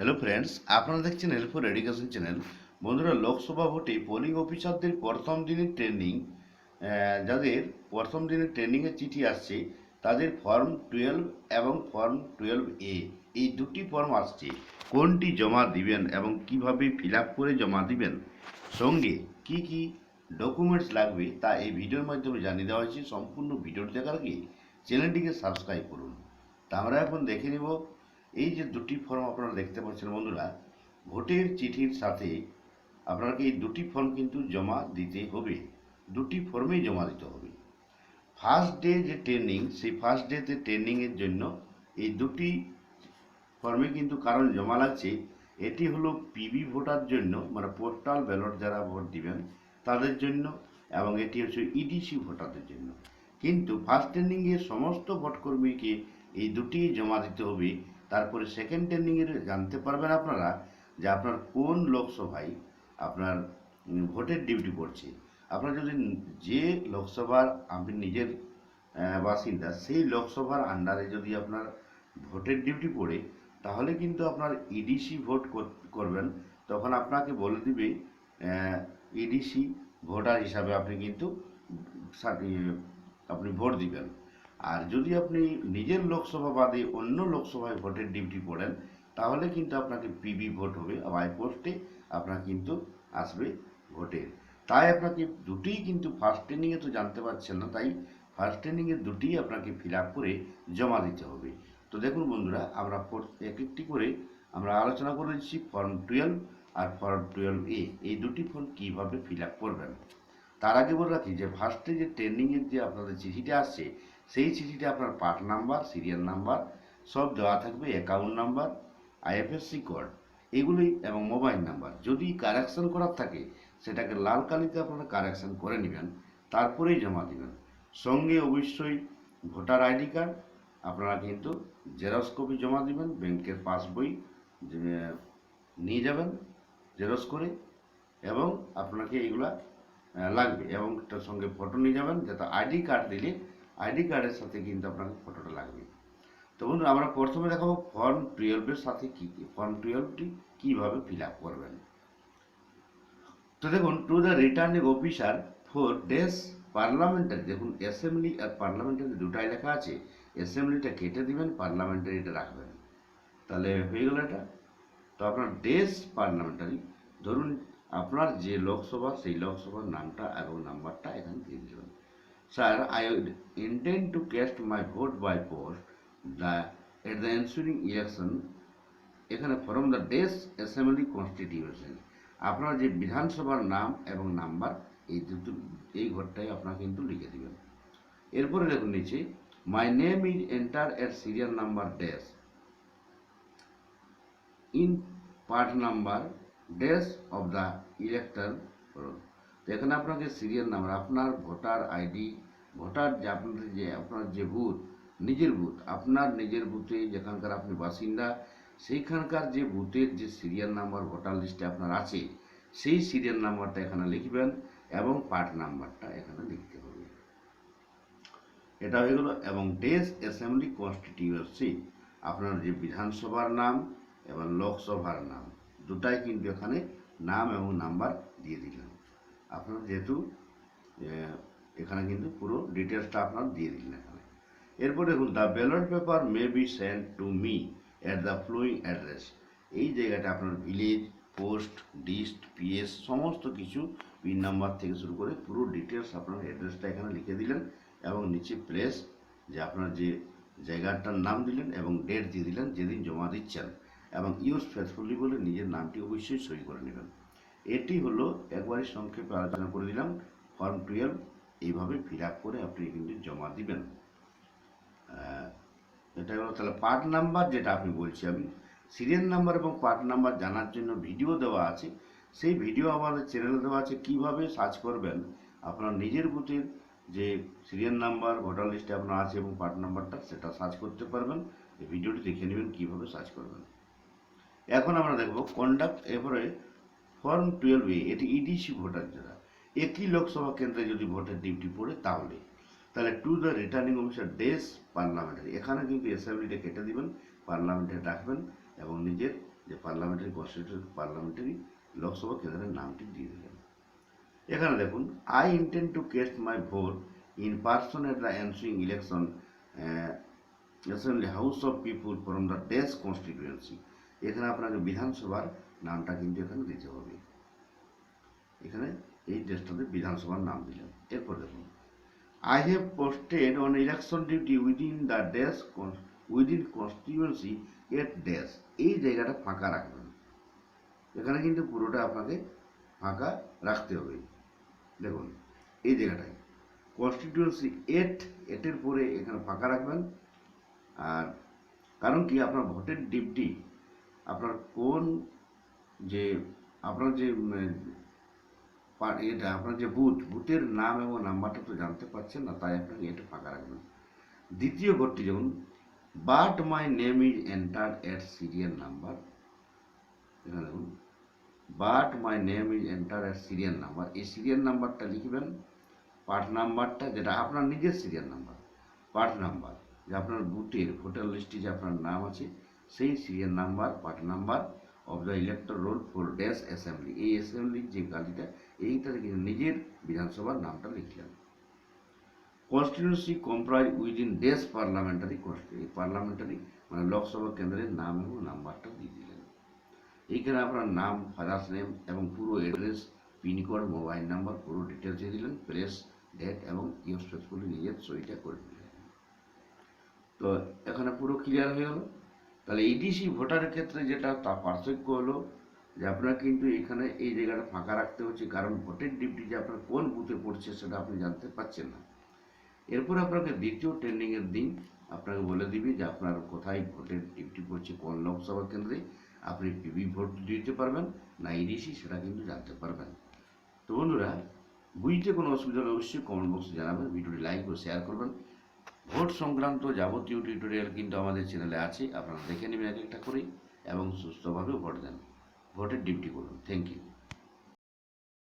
Hello friends আপনারা দেখছেন helpful education channel বন্ধুরা, লোকসভা ভোটে পোলিং অফিসারদের প্রথম দিনের ট্রেনিং যাদের প্রথম দিনের ট্রেনিংয়ের চিঠি আসছে, তাদের ফর্ম টুয়েলভ এবং ফর্ম টুয়েলভ এ এই দুটি ফর্ম আসছে। কোনটি জমা দিবেন এবং কীভাবে ফিল করে জমা দিবেন? সঙ্গে কি কি ডকুমেন্টস লাগবে তা এই ভিডিওর মাধ্যমে জানিয়ে দেওয়া হয়েছে। সম্পূর্ণ ভিডিওটি দেখার আগে চ্যানেলটিকে সাবস্ক্রাইব করুন। তা আমরা এখন দেখে নিব এই যে দুটি ফর্ম আপনারা দেখতে পাচ্ছেন বন্ধুরা, ভোটের চিঠির সাথে আপনাকে এই দুটি ফর্ম কিন্তু জমা দিতে হবে। দুটি ফর্মেই জমা দিতে হবে। ফার্স্ট ডে যে ট্রেনিং সেই ফার্স্ট ডেতে ট্রেনিংয়ের জন্য এই দুটি ফর্মে কিন্তু কারণ জমা লাগছে। এটি হলো পিবি ভোটার জন্য মানে পোস্টাল ব্যালট যারা ভোট দিবেন, তাদের জন্য এবং এটি হচ্ছে ইডিসি ভোটারদের জন্য। কিন্তু ফার্স্ট ট্রেনিংয়ে সমস্ত ভোটকর্মীকে এই দুটি জমা দিতে হবে। তারপরে সেকেন্ড ট্রেনিংয়ের জানতে পারবেন আপনারা যে আপনার কোন লোকসভায় আপনার ভোটের ডিউটি পড়ছে। আপনার যদি যে লোকসভার আপনি নিজের বাসিন্দা, সেই লোকসভার আন্ডারে যদি আপনার ভোটের ডিউটি পড়ে, তাহলে কিন্তু আপনার ইডিসি ভোট করবেন। তখন আপনাকে বলে দিবে ইডিসি ভোটার হিসাবে আপনি কিন্তু আপনি ভোট দিবেন। আর যদি আপনি নিজের লোকসভা বাদে অন্য লোকসভায় ভোটের ডিউটি পড়েন তাহলে কিন্তু আপনাকে পিবি ভোট হবে বাই পোস্টে আপনার কিন্তু আসবে ভোটের তাই আপনাকে দুটিই কিন্তু ফার্স্ট ট্রেনিংয়ে তো জানতে পারছেন না, তাই ফার্স্ট ট্রেনিংয়ে দুটিই আপনাকে ফিল করে জমা দিতে হবে। তো দেখুন বন্ধুরা, আমরা এক একটি করে আমরা আলোচনা করে দিচ্ছি ফর্ম টুয়েলভ আর ফর্ম টুয়েলভ এ। এই দুটি ফর্ম কীভাবে ফিল করবেন? তার আগে বলে রাখি যে ফার্স্টে যে ট্রেনিংয়ের যে আপনাদের চিঠিটা আসছে সেই চিঠিতে আপনার পার্ট নাম্বার, সিরিয়াল নাম্বার, সব দেওয়া থাকবে অ্যাকাউন্ট নাম্বার, আইএফএসসি কোড এগুলি এবং মোবাইল নাম্বার। যদি কারেকশন করার থাকে, সেটাকে লাল কালিতে আপনারা কারেকশন করে নেবেন, তারপরেই জমা দিবেন। সঙ্গে অবশ্যই ভোটার আইডি কার্ড আপনারা কিন্তু জেরক্স কপি জমা দিবেন, ব্যাংকের পাসবই নিয়ে যাবেন জেরক্স করে, এবং আপনাকে এগুলা লাগবে। এবং তার সঙ্গে ফটো নিয়ে যাবেন, যাতে আইডি কার্ড দিলে আইডি কার্ডের সাথে কিন্তু আপনাকে ফটোটা লাগবে। তো বন্ধু আমরা প্রথমে দেখাবো ফর্ম টুয়েলভের সাথে কী কী, ফর্ম টুয়েলভটি কীভাবে ফিল আপ করবেন। তো দেখুন to the returning officer for this parliamentary দেখুন অ্যাসেম্বলি আর পার্লামেন্টারি দুটাই লেখা আছে। অ্যাসেম্বলিটা কেটে দিবেন পার্লামেন্টারিটা রাখবেন। তাহলে হয়ে গেল এটা। তো আপনার ডেস পার্লামেন্টারি ধরুন আপনার যে লোকসভা, সেই লোকসভার নামটা এবং নাম্বারটা এখানে দিয়ে দেবেন। Sir I intend to cast my vote by post the at the ensuing election এখানে from the this assembly constitution আপনার যে বিধানসভার নাম এবং নাম্বার এই দুটো, এই ঘরটাই আপনার কিন্তু লিখে দিবেন। এরপরে দেখুন নিচে my name is enter at serial number dash in part number dash of the elector তো এখানে আপনাকে সিরিয়াল নাম্বার আপনার ভোটার আইডি ভোটার যে আপনাদের যে, আপনার যে বুথ নিজের বুথ আপনার নিজের বুথে যেখানকার আপনি বাসিন্দা, সেইখানকার যে বুথের যে সিরিয়াল নাম্বার ভোটার লিস্টে আপনার আছে, সেই সিরিয়াল নাম্বারটা এখানে লিখবেন এবং পার্ট নাম্বারটা এখানে লিখতে হবে। এটা হয়ে গেল এবং ডেস অ্যাসেম্বলি কনস্টিটিউয়েন্সি আপনার যে বিধানসভার নাম এবং লোকসভার নাম, দুটাই কিন্তু এখানে নাম এবং নাম্বার দিয়ে দিলেন আপনার যেহেতু এখানে কিন্তু পুরো ডিটেলসটা আপনার দিয়ে দিলেন এখানে। এরপর দেখুন the ballot paper may be sent to me at the following address এই জায়গাটা আপনার ভিলেজ পোস্ট ডিস্ট পিএস সমস্ত কিছু পিন নাম্বার থেকে শুরু করে পুরো ডিটেলস আপনার অ্যাড্রেসটা এখানে লিখে দিলেন এবং নিচে প্লেস যে আপনার যে জায়গাটার নাম দিলেন এবং ডেট দিয়ে দিলেন, যেদিন জমা দিচ্ছেন এবং ইউজ ফেসফুলি বলে নিজের নামটি অবশ্যই সই করে নেবেন। এটি হলো একবারই সংক্ষেপে আলোচনা করে দিলাম। ফর্ম টুয়েলভ, এইভাবে ফিল করে আপনি কিন্তু জমা দিবেন। এটা হলো তাহলে পার্ট নাম্বার যেটা আপনি বলছি আমি। সিরিয়াল নাম্বার এবং পার্ট নাম্বার জানার জন্য ভিডিও দেওয়া আছে। সেই ভিডিও আমাদের চ্যানেলে দেওয়া আছে। কীভাবে সার্চ করবেন? আপনার নিজের বুথের যে সিরিয়াল নাম্বার ভোটার লিস্টে আপনার আছে এবং পার্ট নাম্বারটা, সেটা সার্চ করতে পারবেন। ভিডিওটি দেখে নেবেন কীভাবে সার্চ করবেন। এখন আমরা দেখব কন্ডাক্ট এরপরে ফর্ম টুয়েলভ এ, এটি ইডিসি ভোটার যারা, একই লোকসভা কেন্দ্রে যদি ভোটের ডিউটি পড়ে তাহলে। তাহলে to the returning officer this parliamentary এখানে কিন্তু অ্যাসেম্বলিটা কেটে দিবেন পার্লামেন্টে রাখবেন এবং নিজের যে পার্লামেন্টারি কনস্টিটিউশন পার্লামেন্টারি লোকসভা কেন্দ্রের নামটি দিয়ে দিলেন এখানে দেখুন I intend to cast my vote in person at the ensuing election assembly house of people from the this constituency এখানে আপনাকে বিধানসভার নামটা কিন্তু এখানে দিতে হবে। এখানে এই দেশটাতে বিধানসভার নাম দিলেন। এরপর দেখুন। I have posted on election duty within the this within constituency at this এই জায়গাটা ফাঁকা রাখবেন। এখানে কিন্তু পুরোটা আপনাকে ফাঁকা রাখতে হবে। দেখুন, এই জায়গাটায়। কনস্টিটিউয়েন্সি এট এটের পরে এখানে ফাঁকা রাখবেন। আর কারণ কি? আপনার ভোটের ডিপটি আপনার কোন যে, আপনার যে এটা, আপনার যে বুথ, বুথের নাম এবং নাম্বারটা তো জানতে পারছেন না, তাই আপনাকে এটা ফাঁকা রাখবেন। দ্বিতীয় ঘরটি যেমন but my name is entered at serial number. এখানে দেখুন, but my name is enter at serial number. এই সিরিয়াল নাম্বারটা লিখবেন, পার্ট নাম্বারটা, যেটা আপনার নিজের সিরিয়াল নাম্বার, পার্ট নাম্বার, যে আপনার বুথের ভোটার লিস্টে যে আপনার নাম আছে সেই serial number part number of the elector roll for dash assembly এই অ্যাসেম্বলির যে গালিটা, এইটাতে কিন্তু নিজের বিধানসভার নামটা লিখলেন। Constituency comprise within this parliamentary parliamentary মানে লোকসভা কেন্দ্রের নাম এবং নাম্বারটা দিয়ে দিলেন। এইখানে আপনার নাম ফাদার্স নেম এবং পুরো অ্যাড্রেস পিনকোড মোবাইল নাম্বার পুরো ডিটেলস দিয়ে দিলেন প্লেস ডেট এবং ইউজ ফেসবুকে নিজের সইটা করে দিলেন। তো এখানে পুরো ক্লিয়ার হয়ে গেল। তাহলে ইডিসি ভোটারের ক্ষেত্রে যেটা তা পার্থক্য হলো যে আপনার কিন্তু এখানে এই জায়গাটা ফাঁকা রাখতে হচ্ছে, কারণ ভোটের ডিউটি যে আপনার কোন বুথে পড়ছে সেটা আপনি জানতে পারছেন না। এরপর আপনাকে দ্বিতীয় ট্রেনিংয়ের দিন আপনাকে বলে দিবে যে আপনার কোথায় ভোটের ডিউটি পড়ছে, কোন লোকসভা কেন্দ্রে আপনি পিবি ভোট দিতে পারবেন না ইডিসি সেটা কিন্তু জানতে পারবেন। তো বন্ধুরা বুঝতে কোনো অসুবিধা হলে অবশ্যই কমেন্ট বক্সে জানাবেন, ভিডিওটি লাইক ও শেয়ার করবেন। ভোট সংক্রান্ত যাবতীয় টিউটোরিয়াল কিন্তু আমাদের চ্যানেলে আছে। আপনারা দেখে নেবেন এক একটা করেই এবং সুস্থভাবে ভোট দেন। ভোটের ডিউটি করুন। Thank you